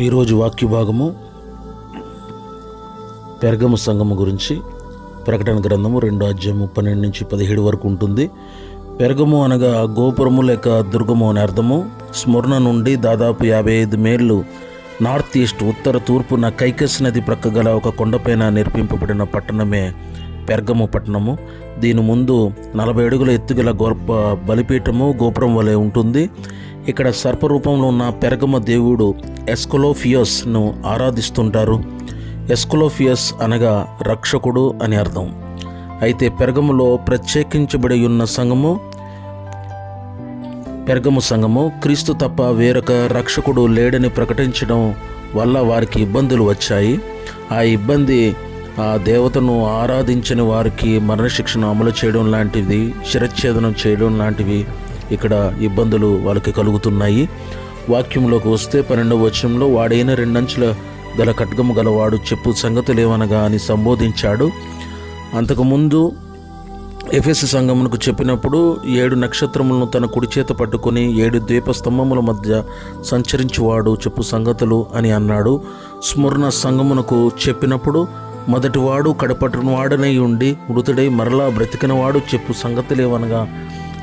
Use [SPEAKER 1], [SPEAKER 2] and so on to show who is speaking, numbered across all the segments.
[SPEAKER 1] ఈరోజు వాక్య భాగము పెరగము సంఘము గురించి ప్రకటన గ్రంథము రెండో అధ్యాయము పన్నెండు నుంచి పదిహేడు వరకు ఉంటుంది. పెరగము అనగా గోపురము లేక దుర్గము అని అర్థము. స్మరణ నుండి దాదాపు యాభై ఐదు మేళ్ళు నార్త్ ఈస్ట్ ఉత్తర తూర్పున కైకస్ నది ప్రక్క గల ఒక కొండపైన నిర్మింపబడిన పట్టణమే పెర్గము పట్టణము. దీని ముందు నలభై అడుగుల ఎత్తుగల గొప్ప బలిపీఠము గోపురం వలె ఉంటుంది. ఇక్కడ సర్పరూపంలో ఉన్న పెరగమ దేవుడు ఎస్కొలోఫియస్ను ఆరాధిస్తుంటారు. ఎస్కొలోఫియస్ అనగా రక్షకుడు అని అర్థం. అయితే పెరగములో ప్రత్యేకించబడి ఉన్న సంఘము పెరగము సంఘము క్రీస్తు తప్ప వేరొక రక్షకుడు లేడని ప్రకటించడం వల్ల వారికి ఇబ్బందులు వచ్చాయి. ఆ ఇబ్బంది ఆ దేవతను ఆరాధించని వారికి మరణశిక్షను అమలు చేయడం లాంటిది శిరచ్ఛేదనం చేయడం లాంటివి ఇక్కడ ఇబ్బందులు వాళ్ళకి కలుగుతున్నాయి. వాక్యంలోకి వస్తే పన్నెండవ వచనంలో వాడైన రెండంచుల గల ఖడ్గము గలవాడు చెప్పు సంగతులేవనగా అని సంబోధించాడు. అంతకుముందు ఎఫ్ఎస్ సంగమునకు చెప్పినప్పుడు ఏడు నక్షత్రములను తన కుడి చేత పట్టుకొని ఏడు ద్వీప స్తంభముల మధ్య సంచరించువాడు చెప్పు సంగతులు అని అన్నాడు. స్మరణ సంగమునకు చెప్పినప్పుడు మొదటివాడు కడపటిన వాడనై ఉండి మృతుడై మరలా బ్రతికినవాడు చెప్పు సంగతులేవనగా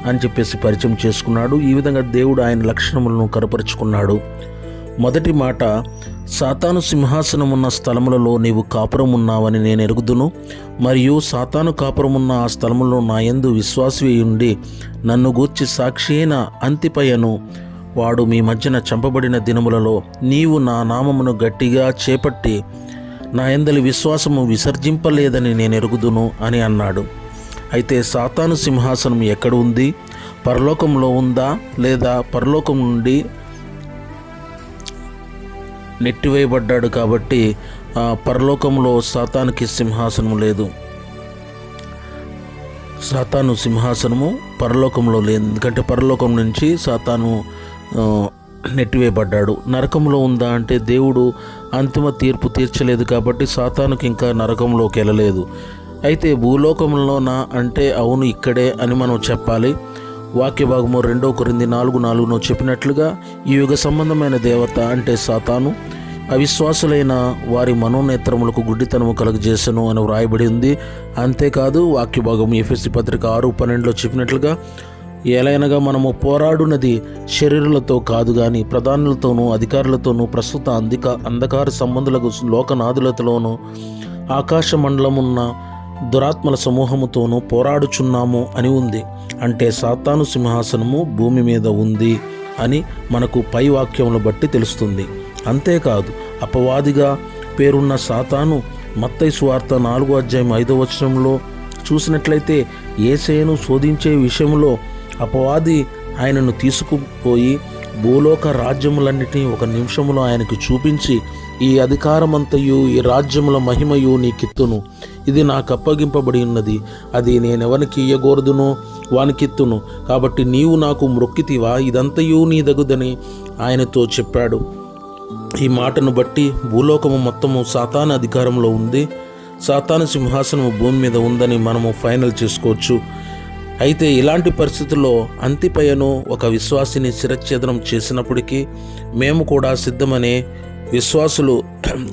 [SPEAKER 1] అని చెప్పేసి పరిచయం చేసుకున్నాడు. ఈ విధంగా దేవుడు ఆయన లక్షణములను కనపరుచుకున్నాడు మొదటి మాట సాతాను సింహాసనమున్న స్థలములలో నీవు కాపురం ఉన్నావని నేను ఎరుగుదును. మరియు సాతాను కాపురమున్న ఆ స్థలములో నా యందు విశ్వాసి ఉండి నన్ను గూర్చి సాక్షి అయిన అంతిపయను వాడు మీ మధ్యన చంపబడిన దినములలో నీవు నా నామమును గట్టిగా చేపట్టి నా ఎందలి విశ్వాసము విసర్జింపలేదని నేను ఎరుగుదును అని అన్నాడు. అయితే సాతాను సింహాసనం ఎక్కడ ఉంది? పరలోకంలో ఉందా? లేదా పరలోకం నుండి నెట్టివేయబడ్డాడు కాబట్టి పరలోకంలో సాతానికి సింహాసనం లేదు. సాతాను సింహాసనము పరలోకంలో లేదు. ఎందుకంటే పరలోకం నుంచి సాతాను నెట్టివేయబడ్డాడు. నరకంలో ఉందా అంటే దేవుడు అంతిమ తీర్పు తీర్చలేదు కాబట్టి సాతానుకి ఇంకా నరకంలోకి వెళ్ళలేదు అయితే భూలోకంలోన అంటే అవును ఇక్కడే అని మనం చెప్పాలి. వాక్య భాగము రెండో కొరింది నాలుగు నాలుగును చెప్పినట్లుగా ఈ యుగ సంబంధమైన దేవత అంటే సాతాను అవిశ్వాసులైన వారి మనోనేత్రములకు గుడ్డితనము కలుగజేసను అని వ్రాయబడి ఉంది. అంతేకాదు వాక్య భాగం ఎఫ్ఎస్సి పత్రిక ఆరు పన్నెండులో చెప్పినట్లుగా ఏలైనగా మనము పోరాడునది శరీరులతో కాదు గాని ప్రధానులతోనూ అధికారులతోనూ ప్రస్తుత అంధిక అంధకార సంబంధులకు లోకనాదులతోనూ ఆకాశ మండలమున్న దురాత్మల సమూహముతోనూ పోరాడుచున్నాము అని ఉంది. అంటే సాతాను సింహాసనము భూమి మీద ఉంది అని మనకు పై వాక్యములు బట్టి తెలుస్తుంది. అంతేకాదు అపవాదిగా పేరున్న సాతాను మత్తై సువార్త నాలుగో అధ్యాయం ఐదో వచనంలో చూసినట్లయితే ఏసేను శోధించే విషయంలో అపవాది ఆయనను తీసుకుపోయి భూలోక రాజ్యములన్నిటినీ ఒక నిమిషంలో ఆయనకు చూపించి ఈ అధికారమంతయు ఈ రాజ్యముల మహిమయు నీకిత్తును. ఇది నాకు అప్పగింపబడి ఉన్నది అది నేనెవనికి ఇయ్యగోరదునో వానికిత్తును. కాబట్టి నీవు నాకు మ్రొక్కితివా ఇదంతయు నీ దగుదని ఆయనతో చెప్పాడు. ఈ మాటను బట్టి భూలోకము మొత్తము సాతాన అధికారంలో ఉంది. సాతాన సింహాసనము భూమి మీద ఉందని మనము ఫైనల్ చేసుకోవచ్చు. అయితే ఇలాంటి పరిస్థితుల్లో అంతిపయను ఒక విశ్వాసిని శిరచ్ఛేదనం చేసినప్పటికీ మేము కూడా సిద్ధమనే విశ్వాసులు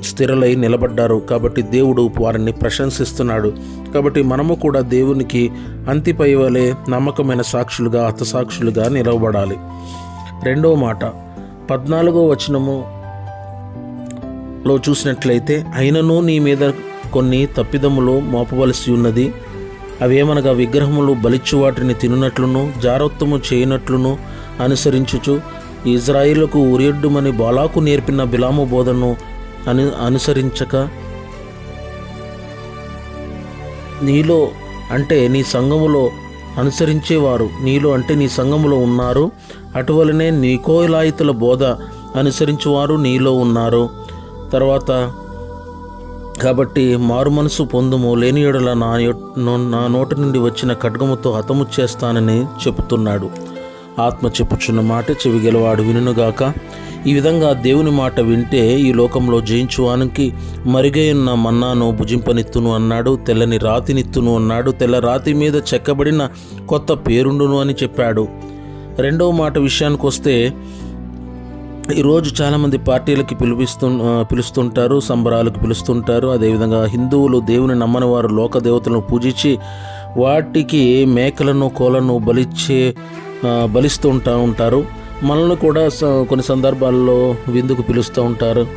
[SPEAKER 1] స్థిరలై నిలబడ్డారు. కాబట్టి దేవుడు వారిని ప్రశంసిస్తున్నాడు. కాబట్టి మనము కూడా దేవునికి అంతిపై వలె నమ్మకమైన సాక్షులుగా హతసాక్షులుగా నిలవబడాలి. రెండవ మాట పద్నాలుగో వచనము లో చూసినట్లయితే అయినను నీ మీద కొన్ని తప్పిదములు మోపవలసి ఉన్నది. అవేమనగా విగ్రహములు బలిచ్చు వాటిని తినునట్లును జారత్వము చేయనట్లును అనుసరించుచు ఇజ్రాయిలకు ఉరియడ్డుమని బాలాకు నేర్పిన బిలాము బోధను అను అనుసరించక నీలో అంటే నీ సంఘములో అనుసరించేవారు నీలో అంటే నీ సంఘములో ఉన్నారు అటువలనే నీకోలాయితుల బోధ అనుసరించేవారు నీలో ఉన్నారు. తర్వాత కాబట్టి మారు మనసు పొందుము లేని ఎడల నా నో- నా నోటి నుండి వచ్చిన ఖడ్గముతో హతము చేస్తానని చెబుతున్నాడు. ఆత్మ చెప్పుచున్న మాట చెవి గెలవాడు వినుగాక ఈ విధంగా దేవుని మాట వింటే ఈ లోకంలో జయించువానికి ఉన్న మన్నాను భుజింపనిత్తును అన్నాడు తెల్లని రాతినిత్తును అన్నాడు తెల్ల రాతి మీద చెక్కబడిన కొత్త పేరుండును అని చెప్పాడు. రెండవ మాట విషయానికి వస్తే ఈరోజు చాలామంది పార్టీలకి పిలిపిస్తు పిలుస్తుంటారు సంబరాలకు పిలుస్తుంటారు. అదేవిధంగా హిందువులు దేవుని నమ్మని వారు లోక దేవతలను పూజించి వాటికి మేకలను కోలను బలిచ్చే బలిస్తూ ఉంటా ఉంటారు. మనల్ని కూడా స- కొన్ని సందర్భాల్లో విందుకు పిలుస్తూ ఉంటారు.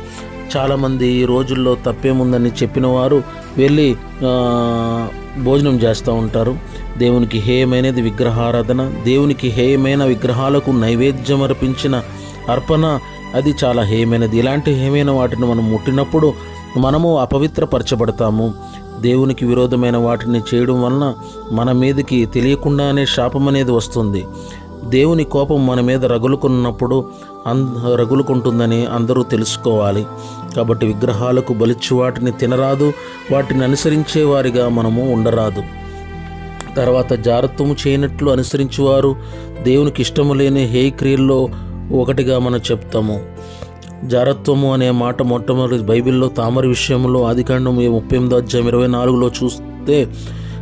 [SPEAKER 1] చాలామంది ఈ రోజుల్లో తప్పేముందని చెప్పిన వారు వెళ్ళి భోజనం చేస్తూ ఉంటారు. దేవునికి హేయమైనది విగ్రహారాధన దేవునికి హేయమైన విగ్రహాలకు నైవేద్యం అర్పించిన అర్పణ అది చాలా హేయమైనది. ఇలాంటి హేయమైన వాటిని మనం ముట్టినప్పుడు మనము అపవిత్రపరచబడతాము. దేవునికి విరోధమైన వాటిని చేయడం వలన మన మీదకి తెలియకుండానే శాపం అనేది వస్తుంది. దేవుని కోపం మన మీద రగులుకున్నప్పుడు అన్ రగులుకుంటుందని అందరూ తెలుసుకోవాలి. కాబట్టి విగ్రహాలకు బలిచ్చి వాటిని తినరాదు వాటిని అనుసరించే వారిగా మనము ఉండరాదు. తర్వాత జారత్వము చేయనట్లు అనుసరించేవారు దేవునికి ఇష్టము లేని హేయ క్రియల్లో ఒకటిగా మనం చెప్తాము. జారత్వము అనే మాట మొట్టమొదటి బైబిల్లో తామర విషయంలో ఆదికాండం ముప్పై ఎనిమిది అధ్యాయం ఇరవై నాలుగులో చూస్తే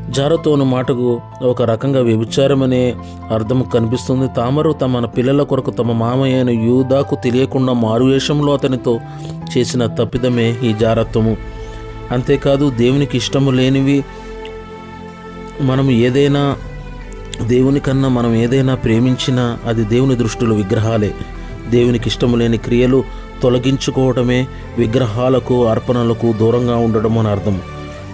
[SPEAKER 1] జారత్వం అనే మాటకు ఒక రకంగా వ్యభిచారం అనే అర్థం కనిపిస్తుంది. తామరు తమ పిల్లల కొరకు తమ మామయ్య అయిన యూదాకు తెలియకుండా మారువేషంలో అతనితో చేసిన తప్పిదమే ఈ జారత్వము. అంతేకాదు దేవునికి ఇష్టము లేనివి మనం ఏదైనా దేవుని కన్నా మనం ఏదైనా ప్రేమించినా అది దేవుని దృష్టిలో విగ్రహాలే. దేవునికి ఇష్టము లేని క్రియలు తొలగించుకోవడమే విగ్రహాలకు అర్పణలకు దూరంగా ఉండడం అని అర్థం.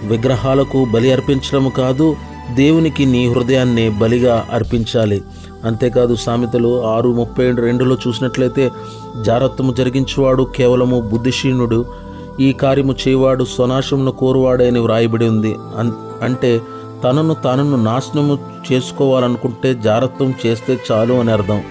[SPEAKER 1] విగ్రహాలకు బలి అర్పించడం కాదు దేవునికి నీ హృదయాన్ని బలిగా అర్పించాలి. అంతేకాదు సామెతలు ఆరు ముప్పై రెండులో చూసినట్లయితే జారత్వము జరిగించువాడు కేవలము బుద్ధిశీనుడు ఈ కార్యము చేయవాడు స్వనాశమును కోరువాడని అని వ్రాయబడి ఉంది. అన్- అంటే తనను తనను నాశనము చేసుకోవాలనుకుంటే జారత్వం చేస్తే చాలు అని అర్థం.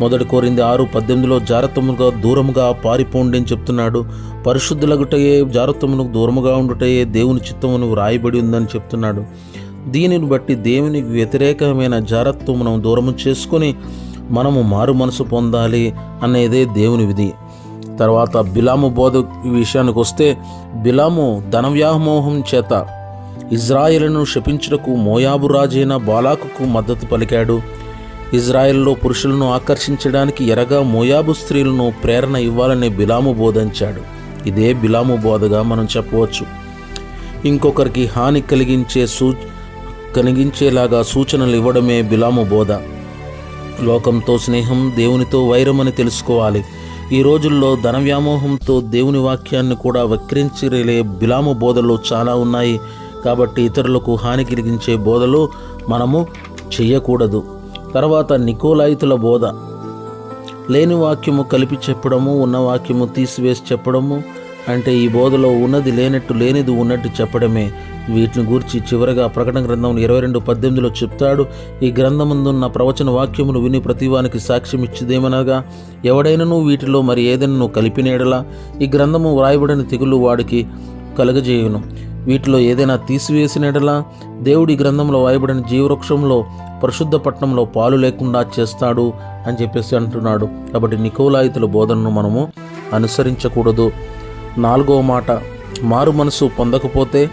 [SPEAKER 1] మొదటి కోరింది ఆరు పద్దెనిమిదిలో జారత్వముగా దూరముగా పారిపోండి అని చెప్తున్నాడు. పరిశుద్ధులగుటయే జారత్వమునకు దూరముగా ఉండుటయే దేవుని చిత్తమును వ్రాయబడి ఉందని చెప్తున్నాడు. దీనిని బట్టి దేవునికి వ్యతిరేకమైన జారత్వమును దూరము చేసుకొని మనము మారు మనసు పొందాలి అనేదే దేవుని విధి. తర్వాత బిలాము బోధ విషయానికి వస్తే బిలాము ధనవ్యామోహం చేత ఇజ్రాయిలను శపించుటకు మోయాబు రాజైన బాలాకుకు మద్దతు పలికాడు. ఇజ్రాయెల్లో పురుషులను ఆకర్షించడానికి ఎరగా మోయాబు స్త్రీలను ప్రేరణ ఇవ్వాలని బిలాము బోధించాడు. ఇదే బిలాము బోధగా మనం చెప్పవచ్చు. ఇంకొకరికి హాని కలిగించే సూ కలిగించేలాగా సూచనలు ఇవ్వడమే బిలాము బోధ. లోకంతో స్నేహం దేవునితో వైరమని తెలుసుకోవాలి. ఈ రోజుల్లో ధన వ్యామోహంతో దేవుని వాక్యాన్ని కూడా వక్రించలే బిలాము బోధలు చాలా ఉన్నాయి. కాబట్టి ఇతరులకు హాని కలిగించే బోధలు మనము చేయకూడదు. తర్వాత నికోలాయితుల బోధ. లేని వాక్యము కలిపి చెప్పడము ఉన్న వాక్యము తీసివేసి చెప్పడము అంటే ఈ బోధలో ఉన్నది లేనట్టు లేనిది ఉన్నట్టు చెప్పడమే. వీటిని గూర్చి చివరగా ప్రకటన గ్రంథం ఇరవై రెండు పద్దెనిమిదిలో చెప్తాడు. ఈ గ్రంథముందున్న ప్రవచన వాక్యములు విని ప్రతివానికి సాక్ష్యం ఇచ్చిదేమనగా ఎవడైనను వీటిలో మరి ఏదైనా కలిపినేడలా ఈ గ్రంథము వ్రాయబడిన తెగులు వాడికి కలుగజేయును. వీటిలో ఏదైనా తీసివేసినడలా దేవుడి గ్రంథంలో వాయబడిన జీవవృక్షంలో పరిశుద్ధ పట్టణంలో పాలు లేకుండా చేస్తాడు అని చెప్పేసి అంటున్నాడు. కాబట్టి నికోలాయితుల బోధనను మనము అనుసరించకూడదు. నాలుగవ మాట మారు మనసు పొందకపోతే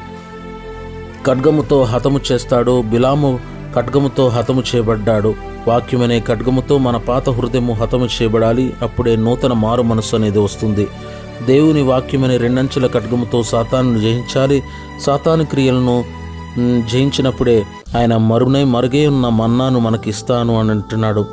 [SPEAKER 1] ఖడ్గముతో హతము చేస్తాడు. బిలాము ఖడ్గముతో హతము చేయబడ్డాడు. వాక్యమనే ఖడ్గముతో మన పాత హృదయము హతము చేయబడాలి. అప్పుడే నూతన మారు మనసు అనేది వస్తుంది. దేవుని వాక్యమనే రెండంచెల ఖడ్గముతో సాతాను జయించాలి. సాతాను క్రియలను జయించినప్పుడే ఆయన మరునై మరుగే ఉన్న మన్నాను మనకిస్తాను అని అంటున్నాడు.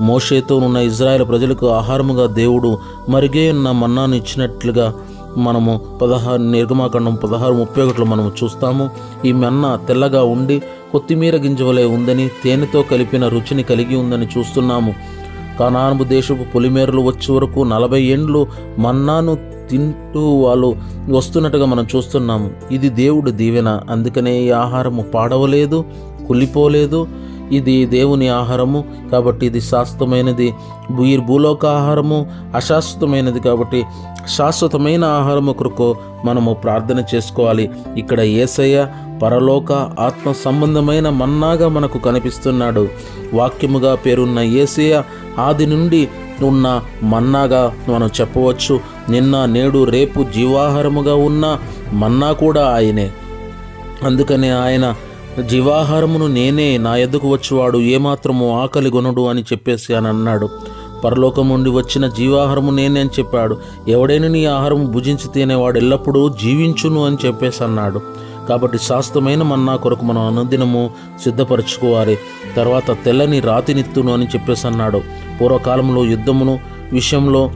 [SPEAKER 1] మోషేతో ఉన్న ఇజ్రాయెల్ ప్రజలకు ఆహారముగా దేవుడు మరిగే ఉన్న మన్నాను ఇచ్చినట్లుగా మనము పదహారు నిర్గమాకాండం పదహారు ముప్పై ఒకటిలో మనము చూస్తాము. ఈ మన్న తెల్లగా ఉండి కొత్తిమీర గింజవలే ఉందని తేనెతో కలిపిన రుచిని కలిగి ఉందని చూస్తున్నాము. కానాను దేశపు పొలిమేరలు వచ్చే వరకు నలభై ఏండ్లు మన్నాను తింటూ వాళ్ళు వస్తున్నట్టుగా మనం చూస్తున్నాము ఇది దేవుడు దీవెన. అందుకనే ఈ ఆహారము పాడవలేదు కుళ్ళిపోలేదు. ఇది దేవుని ఆహారము కాబట్టి ఇది శాశ్వతమైనది. ఈ భూలోక ఆహారము అశాశ్వతమైనది కాబట్టి శాశ్వతమైన ఆహారము కొరకు మనము ప్రార్థన చేసుకోవాలి. ఇక్కడ ఏసయ్య పరలోక ఆత్మ సంబంధమైన మన్నాగా మనకు కనిపిస్తున్నాడు. వాక్యముగా పేరున్న ఏసయ్య ఆది నుండి ఉన్న మన్నాగా మనం చెప్పవచ్చు. నిన్న నేడు రేపు జీవాహారముగా ఉన్న మన్నా కూడా ఆయనే. అందుకనే ఆయన జీవాహారమును నేనే నా ఎద్దుకు వచ్చివాడు ఏమాత్రము ఆకలి కొనడు అని చెప్పేసి అని అన్నాడు. పరలోకం నుండి వచ్చిన జీవాహారము నేనే అని చెప్పాడు. ఎవడైనా నీ ఆహారం భుజించి తినేవాడు ఎల్లప్పుడూ జీవించును అని చెప్పేసి అన్నాడు. కాబట్టి శాస్త్రమైన మన్నా కొరకు మనం అనుదినము సిద్ధపరచుకోవాలి. తర్వాత తెల్లని రాతినిత్తును అని చెప్పేసి అన్నాడు. పూర్వకాలంలో యుద్ధమును విషయంలో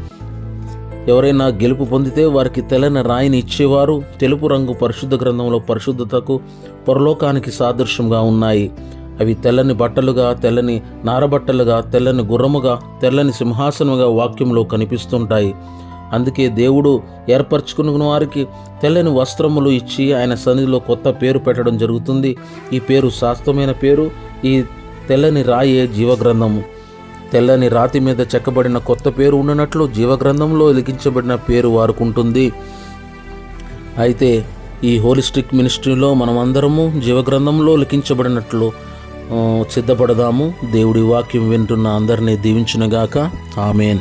[SPEAKER 1] ఎవరైనా గెలుపు పొందితే వారికి తెల్లని రాయిని ఇచ్చేవారు. తెలుపు రంగు పరిశుద్ధ గ్రంథంలో పరిశుద్ధతకు పరలోకానికి సాదృశ్యంగా ఉన్నాయి. అవి తెల్లని బట్టలుగా తెల్లని నారబట్టలుగా తెల్లని గుర్రముగా తెల్లని సింహాసనముగా వాక్యంలో కనిపిస్తుంటాయి. అందుకే దేవుడు ఏర్పరచుకున్న వారికి తెల్లని వస్త్రములు ఇచ్చి ఆయన సన్నిధిలో కొత్త పేరు పెట్టడం జరుగుతుంది. ఈ పేరు శాస్త్రమైన పేరు. ఈ తెల్లని రాయే జీవగ్రంథము. తెల్లని రాతి మీద చెక్కబడిన కొత్త పేరు ఉండినట్లు జీవగ్రంథంలో లిఖించబడిన పేరు వారుకుంటుంది. అయితే ఈ హోలిస్టిక్ మినిస్ట్రీలో మనమందరము జీవగ్రంథంలో లిఖించబడినట్లు సిద్ధపడదాము. దేవుడి వాక్యం వింటున్న అందరినీ దీవించునుగాక. ఆమెన్.